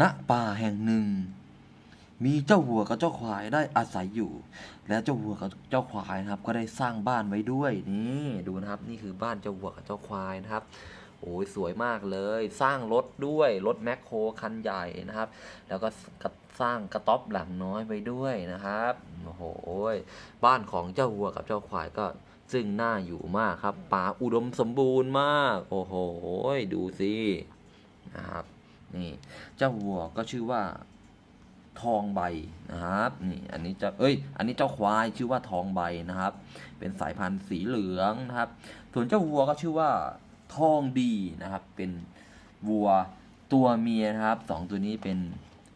ณป่าแห่งหนึ่ง มีเจ้าวัวกับเจ้าควายได้อาศัยอยู่ และเจ้าวัวกับเจ้าควายนะครับ ก็ได้สร้างบ้านไว้ด้วยนี่ดูนะครับ นี่คือบ้านเจ้าวัวกับเจ้าควายนะครับโอ้ยสวยมากเลย สร้างรถด้วยรถแมคโครคันใหญ่นะครับ แล้วก็สร้างกระต๊อบหลังน้อยไว้ด้วยนะครับโอ้โหบ้านของเจ้าวัวกับเจ้าควายก็ซึ่งน่าอยู่มากครับป่าอุดมสมบูรณ์มาก โอ้โหดูสินะครับ นี่เจ้าวัวก็ชื่อว่าทองใบนะครับนี่อันนี้จะเอ้ยอันนี้เจ้าควายชื่อว่าทองใบนะครับ เป็นสายพันธุ์สีเหลืองนะครับ ส่วนเจ้าวัวก็ชื่อว่าทองดีนะครับ เป็นวัวตัวเมียนะครับสองตัวนี้เป็น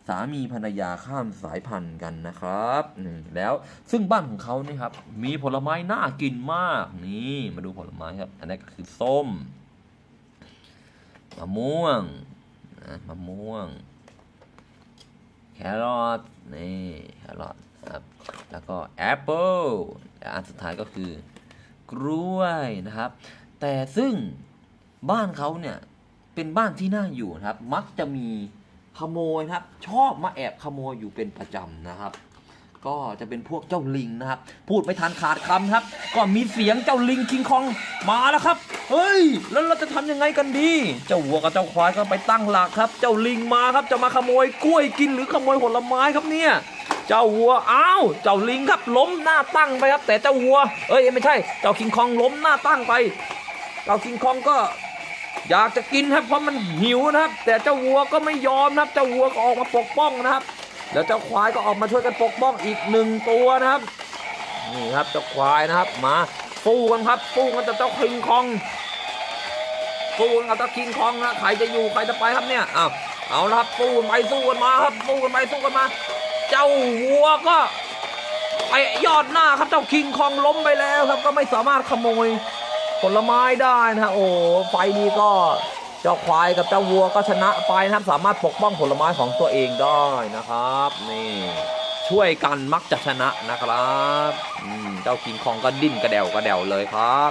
สามีภรรยาข้ามสายพันธุ์กันนะครับนี่แล้วซึ่งบ้านของเขานี่ครับ มีผลไม้น่ากินมากนี่มาดูผลไม้ครับ อันนี้ก็คือส้มมะม่วง นะมะม่วง แครอทนี่แครอทครับแล้วก็แอปเปิลแลอันสุดท้ายก็คือกล้วยนะครับ แต่ซึ่งบ้านเขาเนี่ยเป็นบ้านที่น่าอยู่นะครับ มักจะมีขโมยนะครับ ชอบมาแอบขโมยอยู่เป็นประจำนะครับ ก็จะเป็นพวกเจ้าลิงนะครับ พูดไม่ทันขาดคำครับ ก็มีเสียงเจ้าลิงคิงคองมาแล้วครับ เฮ้ย แล้วเราจะทำยังไงกันดี เจ้าวัวกับเจ้าควายก็ไปตั้งหลักครับ เจ้าลิงมาครับ จะมาขโมยกล้วยกินหรือขโมยผลไม้ครับเนี่ย เจ้าวัว อ้าว เจ้าลิงครับล้มหน้าตั้งไปครับ แต่เจ้าวัว เอ้ยไม่ใช่ เจ้าคิงคองล้มหน้าตั้งไป เจ้าคิงคองก็อยากจะกินครับเพราะมันหิวนะครับ แต่เจ้าวัวก็ไม่ยอมนะครับ เจ้าวัวก็ออกมาปกป้องนะครับ แล้วเจ้าควายก็ออกมาช่วยกันปกป้องอีกหนึ่งตัวนะครับ นี่ครับเจ้าควายนะครับมาสู้กันครับสู้กันกับเจ้าคิงคองสู้กันกับเจ้าคิงคองนะใครจะอยู่ใครจะไปครับเนี่ยอ้าวเอาละครับสู้กันไปสู้กันมาครับสู้กันไปสู้กันมา เจ้าวัวก็ไปยอดหน้าครับเจ้าคิงคองล้มไปแล้วครับ ก็ไม่สามารถขโมยผลไม้ได้นะฮะโอ้ไฟนี้ก็ เจ้าควายกับเจ้าวัวก็ชนะไปนะครับ สามารถปกป้องผลไม้ของตัวเองได้นะครับ นี่ ช่วยกันมักจะชนะนะครับเจ้ากิงคองก็ดิ้นกระเดวกระเดวเลยครับ